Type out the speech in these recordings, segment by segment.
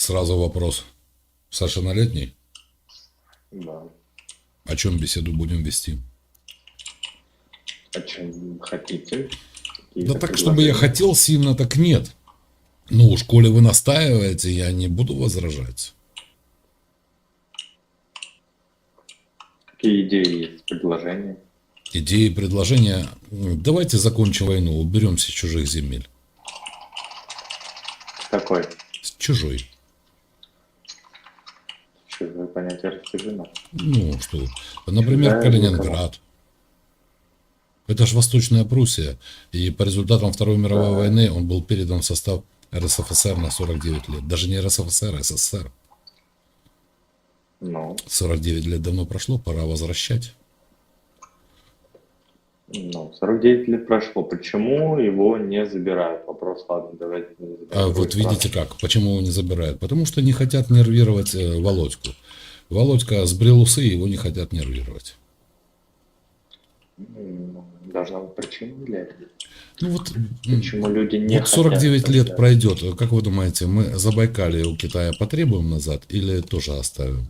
Сразу вопрос. Совершеннолетний? Да. О чем беседу будем вести? О чем хотите? Да Какие-то так, чтобы я хотел сильно, так нет. Ну уж, коли вы настаиваете, я не буду возражать. Какие идеи есть, предложения? Идеи, предложения. Давайте закончим войну, уберемся с чужих земель. Какой? С чужой. Понятие растяжено. Ну, что, например, Чужая Калининград. Это же Восточная Пруссия. И по результатам Второй мировой Да. войны он был передан в состав РСФСР на 49 лет. Даже не РСФСР, а СССР. Ну, 49 лет давно прошло, пора возвращать. ну, 49 лет прошло. Почему его не забирают? Вопрос, ладно, давайте не забираем. А вот видите как, почему его не забирают? Потому что не хотят нервировать э, Володьку. Володька сбрил усы, его не хотят нервировать. Должна быть причина для этого. Ну вот, Почему люди не вот 49 хотят лет тогда? пройдет. Как вы думаете, мы Забайкалье у Китая потребуем назад или тоже оставим?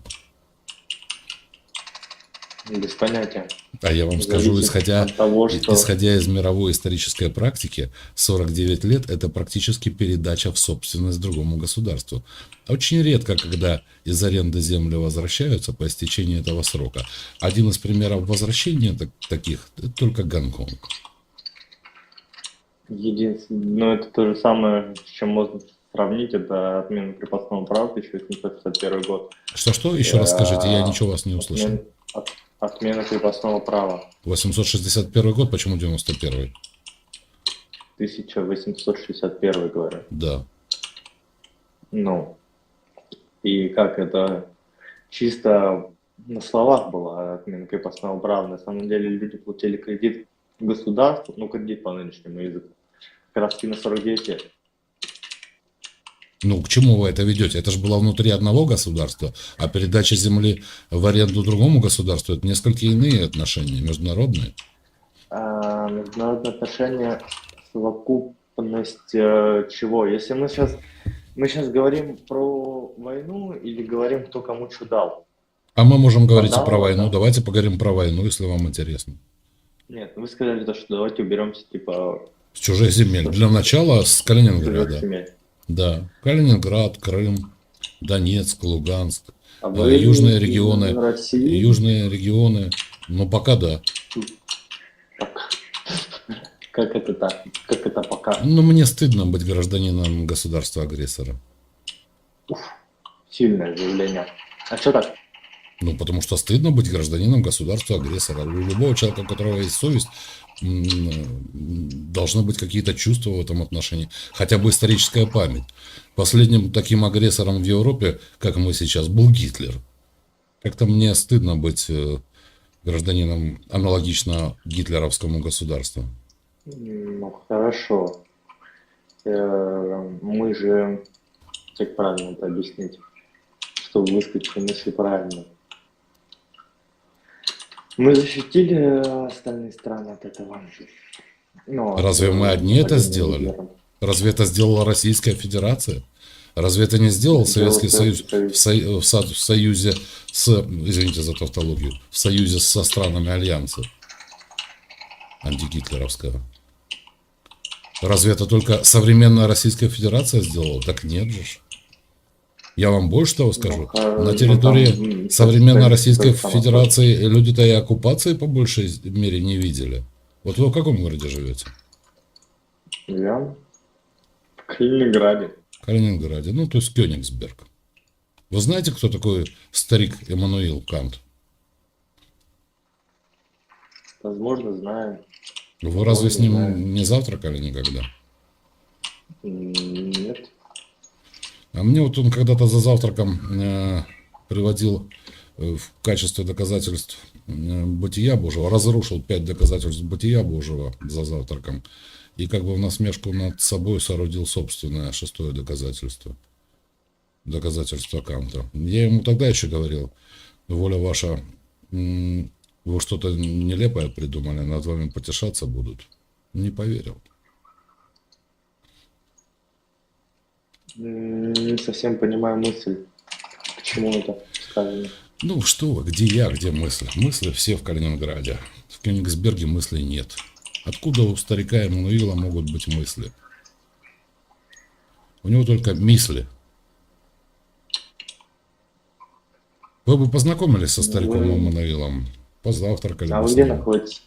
Без понятия. А я вам скажу, исходя, того, что... исходя из мировой исторической практики, 49 лет это практически передача в собственность другому государству. Очень редко, когда из аренды земли возвращаются по истечении этого срока. Один из примеров возвращения так- таких – это только Гонконг. Единственное, ну это то же самое, с чем можно сравнить, это отмена крепостного права 1861 год. Что-что? Еще раз скажите, я А, ничего вас не услышал. Отмен- от- отмена крепостного права 861 год, почему 91 1861, говорю. Да. Ну, и как это чисто на словах была отмена крепостного права. На самом деле люди платили кредит государству, ну кредит по нынешнему языку, как раз на 49 лет. Ну, к чему вы это ведете? Это же было внутри одного государства, а передача земли в аренду другому государству – это несколько иные отношения, международные. А, международные отношения, совокупность э, чего? Если мы сейчас мы сейчас говорим про войну или говорим, кто кому что дал? А мы можем говорить и Да, про да. войну. Давайте поговорим про войну, если вам интересно. Нет, вы сказали то, что давайте уберемся типа С чужих земель. Для начала с чужих Калининграда. Да. Калининград, Крым, Донецк, Луганск, А Э, вы южные регионы, России? южные регионы. Ну, пока да. Как это так? Как это пока? Но мне стыдно быть гражданином государства-агрессора. Сильное заявление. А что так? Ну, потому что стыдно быть гражданином государства-агрессора. У любого человека, у которого есть совесть, должны быть какие-то чувства в этом отношении. Хотя бы историческая память. Последним таким агрессором в Европе, как мы сейчас, был Гитлер. Как-то мне стыдно быть э, гражданином аналогично гитлеровскому государству. Ну, хорошо. Э, Мы же... Как правильно это объяснить? Чтобы высказать мысли правильно. Мы защитили э, остальные страны от этого. От, Разве мы одни это сделали? Гитлером. Разве это сделала Российская Федерация? Разве это не сделал Советский Союз в, в со- в союзе с, извините за тавтологию, в союзе со странами Альянса антигитлеровского? Разве это только современная Российская Федерация сделала? Так нет же. Я вам больше того скажу. Ну, На ну, территории современной Российской. Федерации люди-то и оккупации по большей мере не видели. Вот вы в каком городе живете? Я в Калининграде. Калининграде, ну, то есть Кёнигсберг. Вы знаете, кто такой старик Эммануил Кант? Возможно, знаю. Вы разве с ним знаю. не завтракали никогда? Нет. А мне вот он когда-то за завтраком э, приводил э, в качестве доказательств э, бытия Божьего, разрушил пять доказательств бытия Божьего за завтраком, и как бы в насмешку над собой соорудил собственное шестое доказательство. Доказательство Канта. Я ему тогда еще говорил, воля ваша, вы что-то нелепое придумали, над вами потешаться будут. Не поверил. Не совсем понимаю мысль, к чему это сказано. Ну что вы, где я, где мысли? Мысли все в Калининграде. В Кёнигсберге мыслей нет. Откуда у старика Эммануила могут быть мысли? У него только мысли. Вы бы познакомились со стариком Вы- Эммануилом, позавтракали А вы где ним. находитесь?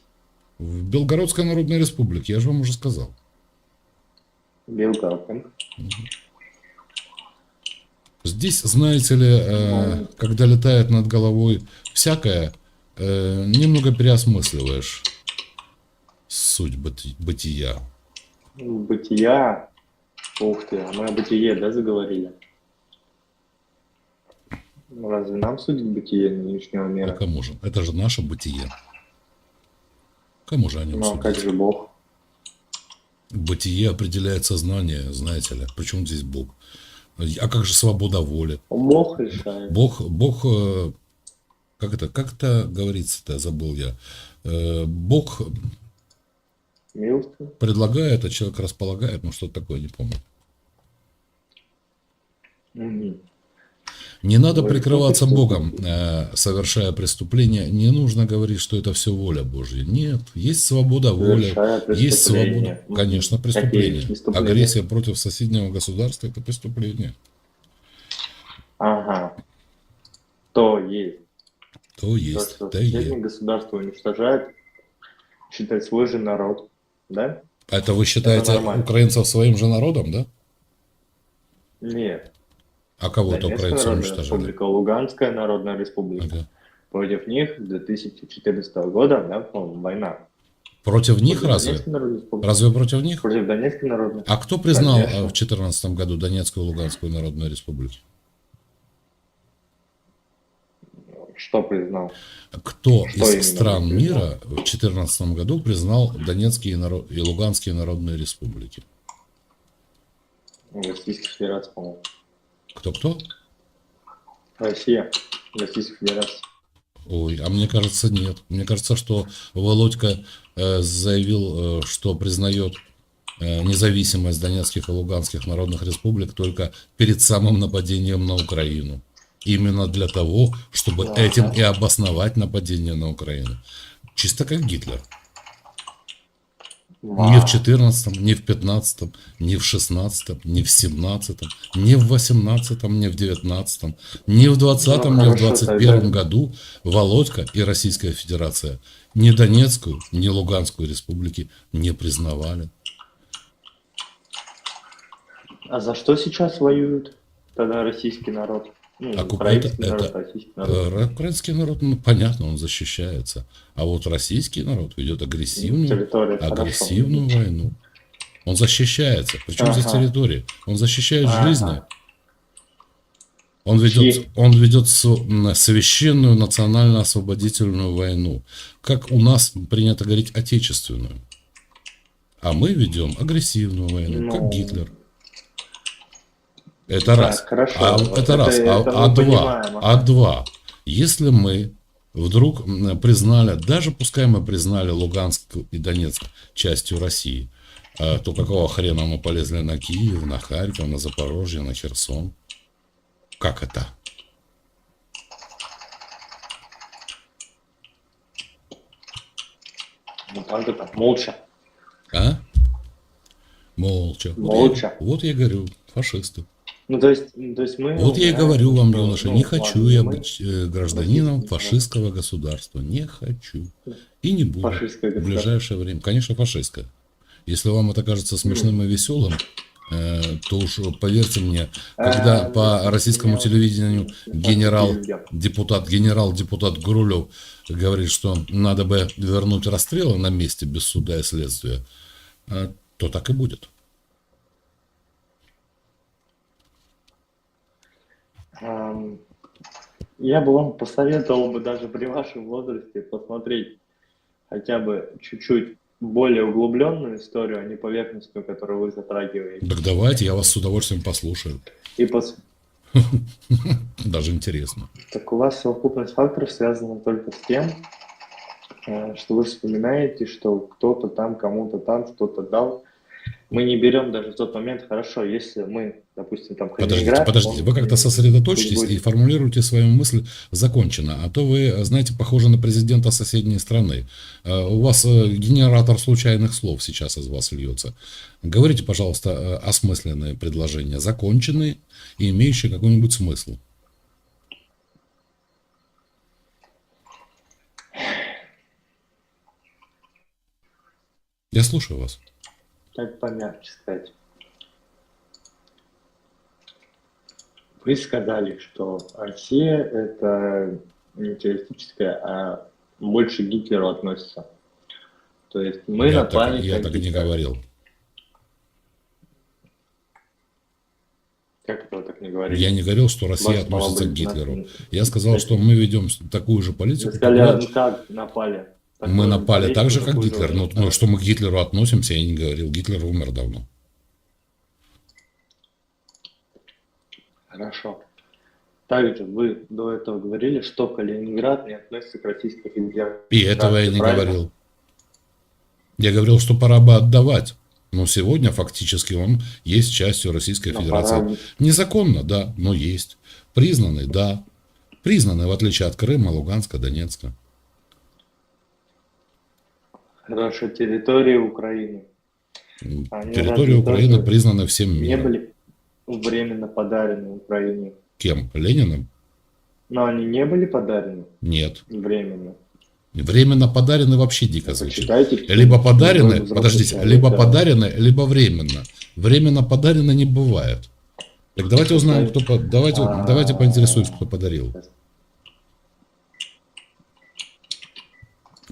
В Белгородской Народной Республике, я же вам уже сказал. Белгород. да? Здесь, знаете ли, э, когда летает над головой всякое, э, немного переосмысливаешь суть быти- бытия. Бытия. Ух ты, а мы о бытие, да, заговорили? Ну, Разве нам судить бытие нынешнего А мира? кому же? Это же наше бытие. Кому же о нем Ну, а как судить? же Бог? Бытие определяет сознание, знаете ли. Причем здесь Бог? А как же свобода воли? Бог решает. Бог, Бог, э, как это, как это говорится-то, забыл я. Э, Бог Милостив. предлагает, а человек располагает, ну что-то такое, не помню. Мгм. Не надо прикрываться что Богом, э, совершая преступление. Не нужно говорить, что это все воля Божья. Нет, есть свобода воли, есть свобода. Мгм. Конечно, преступление. Агрессия против соседнего государства – это преступление. Ага. То есть. То То, есть, что то соседнее есть. государство уничтожает, считать свой же народ. Да? Это вы считаете нормально. украинцев своим же народом, да? Нет. А кого-то украинцы Народная уничтожали? Республика, Луганская Народная Республика. Ага. Против них с 2014 года, да, война. Против них Против разве? Разве против них? Против Донецкой Народной. А кто признал Конечно. э, в 2014 году Донецкую и Луганскую народную республики? Что признал? Кто Что из стран признал? мира в 2014 году признал Донецкие и Луганские народные республики? Российская Федерация, по-моему. Кто-кто? Россия. Российская Федерация. Ой, а мне кажется, нет. Мне кажется, что Володька э, заявил, э, что признает э, независимость Донецких и Луганских народных республик только перед самым нападением на Украину. Именно для того, чтобы Ага. этим и обосновать нападение на Украину. Чисто как Гитлер. Ни в Вау. 14, ни в 15, ни в 16, ни в 17, ни в 18, ни в 19, ни в 20, Ну, ни в хорошо, 21 тогда- году Володька и Российская Федерация ни Донецкую, ни Луганскую республики не признавали. А за что сейчас воюют тогда российский народ? Ну, А украинский это- народ, российский народ. Э, Украинский народ, ну, понятно, он защищается. А вот российский народ ведет агрессивную, Территория, хорошо. агрессивную войну. Он защищается. Причем Ага. территории? Он защищает Ага. жизни. Он ведет, он ведет священную национально-освободительную войну. Как у нас принято говорить, отечественную. А мы ведем агрессивную войну, Ну, как Гитлер. Это Так, раз. хорошо. А, Вот это, раз. это- А, это а два. понимаем, А два. Если мы вдруг признали, даже пускай мы признали Луганск и Донецк частью России, а, то какого хрена мы полезли на Киев, на Харьков, на Запорожье, на Херсон? Как это? Ну, как это? Молча. А? Молча. Вот Молча. я- Вот я говорю, фашисты. Ну, то есть, то есть мы... Вот я и говорю вам, юноша, ну, не хочу я быть э, гражданином фашистского государства. Не хочу. И не буду. В ближайшее время. Конечно, фашистское. Если вам это кажется смешным и веселым, э, то уж поверьте мне, когда Э, по российскому телевидению генерал, депутат, генерал-депутат Гурулев говорит, что надо бы вернуть расстрелы на месте без суда и следствия, то так и будет. Я бы вам посоветовал бы даже при вашем возрасте посмотреть хотя бы чуть-чуть более углубленную историю, а не поверхностную, которую вы затрагиваете. Так давайте, я вас с удовольствием послушаю. И пос... Даже интересно. Так у вас совокупность факторов связана только с тем, э, что вы вспоминаете, что кто-то там кому-то там что-то дал. Мы не берем даже в тот момент, хорошо, если мы, допустим, там Подождите, Калининград, подождите, он- вы как-то сосредоточьтесь будет- и формулируйте свою мысль законченно, а то вы, знаете, похожи на президента соседней страны. Э, У вас э, генератор случайных слов сейчас из вас льется. Говорите, пожалуйста, э, осмысленные предложения, законченные и имеющие какой-нибудь смысл. Я слушаю вас. Как помягче сказать. Вы сказали, что Россия это не террористическая, а больше к Гитлеру относится. То есть мы я напали так, я так и не говорил. Как это вы так не говорили? Я не говорил, что Россия Вас относится к Гитлеру. Я сказал, что мы ведем такую же Вы политику. сказали, какую- ну как напали? Мы напали так же, как Гитлер. же- Ну, ну, что мы к Гитлеру относимся, я не говорил. Гитлер умер давно. Хорошо. Также вы до этого говорили, что Калининград не относится к Российской Федерации. И этого я не правильно? говорил. Я говорил, что пора бы отдавать. Но сегодня фактически он есть частью Российской Но Федерации. пора- Незаконно, да, но есть. Признанный, да. Признанный, в отличие от Крыма, Луганска, Донецка. Хорошо, территории Украины. Они разве Украины тоже признаны всем не миром. были временно подарены Украине. Кем? Лениным? Но они не были подарены Нет. временно. Временно подарены вообще дико звучит. Почитайте. Либо подарены, подождите, либо да. подарены, либо временно. Временно подарено не бывает. Так давайте узнаем, кто давайте, А. давайте поинтересуемся, кто подарил.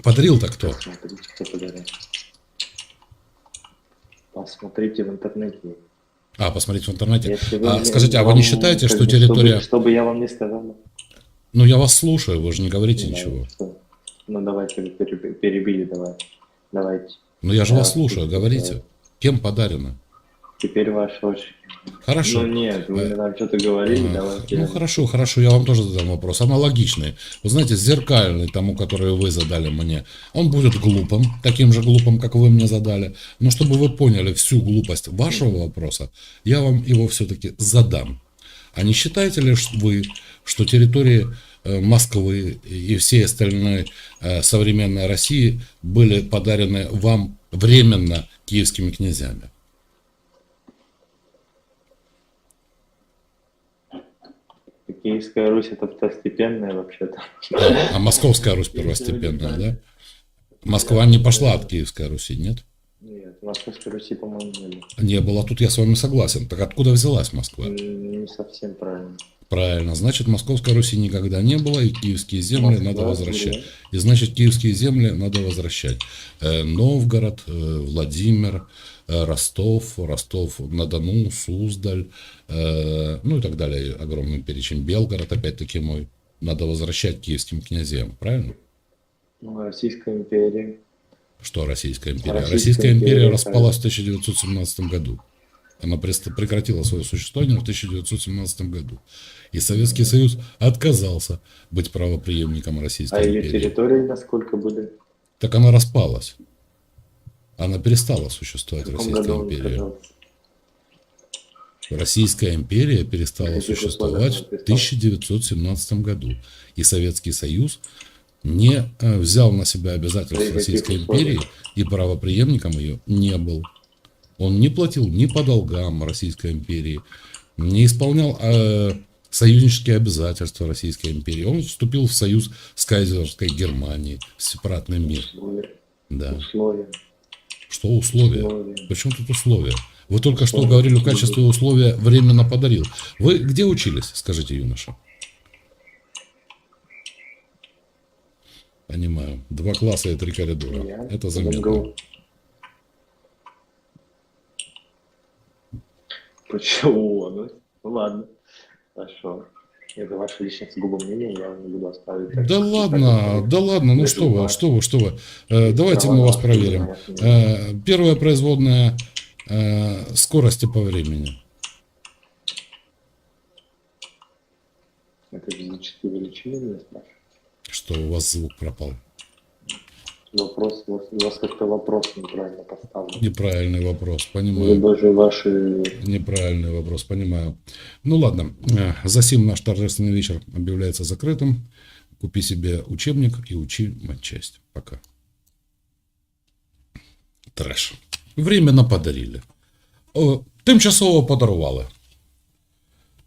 Подарил-то кто? Посмотрите, кто подарил. Посмотрите в интернете. А, посмотрите в интернете. А, мне- скажите, а вы не считаете, что территория- Чтобы, чтобы я вам не сказал. Ну я вас слушаю, вы же не говорите Ну, ничего. что? Ну давайте вы переби- перебили, давай. Давайте. Ну я же Да, вас слушаю, говорите. да. Кем подарено? Теперь ваш очередь. Хорошо. Ну нет, вы Э, мне там что-то говорили, А, давайте. Ну хорошо, хорошо, я вам тоже задам вопрос. Аналогичный. Вы знаете, зеркальный тому, который вы задали мне. Он будет глупым, таким же глупым, как вы мне задали. Но чтобы вы поняли всю глупость вашего вопроса, я вам его все-таки задам. А не считаете ли вы, что территории э, Москвы и всей остальной э, современной России были подарены вам временно киевскими князьями? Киевская Русь это второстепенная вообще-то. А Московская Русь первостепенная, да? Москва не пошла от Киевской Руси, нет? Нет, Московской Руси, по-моему, не было. Не было, тут я с вами согласен. Так откуда взялась Москва? Не совсем правильно. Правильно, значит, Московской Руси никогда не было, и киевские земли Москва, надо возвращать. И значит, киевские земли надо возвращать. Э, Новгород, э, Владимир, э, Ростов, Ростов-на-Дону, Суздаль, ну и так далее. Огромный перечень. Белгород, опять-таки мой. Надо возвращать киевским князьям, правильно? Ну, Российская империя. Что Российская империя? Российская Российская, империя, империя, распалась в 1917 году. Она прекратила свое существование в 1917 году. И Советский Союз отказался быть правопреемником Российской А ее империи. территории насколько были? Так она распалась. Она перестала В существовать, каком Российская империя. Российская империя перестала В существовать в она перестала? 1917 году. И Советский Союз не э, взял на себя обязательства Российской империи и правопреемником ее не был. Он не платил ни по долгам Российской империи, не исполнял э, союзнические обязательства Российской империи. Он вступил в союз с кайзерской Германией, в сепаратный мир. Условия. Да. Условия. Что условия? Условия. Причем тут условия? Вы только что говорили в качестве условия временно подарил. Вы где учились, скажите, юноша? Понимаю. Два класса и три коридора. Я Это заметно. Почему? Ну, ну ладно. Хорошо. Это ваше личное сугубо мнение, я вам не буду оставить. так Да что ладно, так, да ладно, ну что вы, что вы, что вы. Э, давайте мы вас проверим. Э, первая производная э, скорости по времени. Это физические величины, меня спрашивают. Что у вас звук пропал? Вопрос, у вас, у вас как-то вопрос неправильно поставлен. Неправильный вопрос, понимаю. Либо же ваши Неправильный вопрос, понимаю. Ну ладно, э, за сим наш торжественный вечер объявляется закрытым. Купи себе учебник и учи матчасть. Пока. Треш. Временно подарили. О, тимчасово подарували.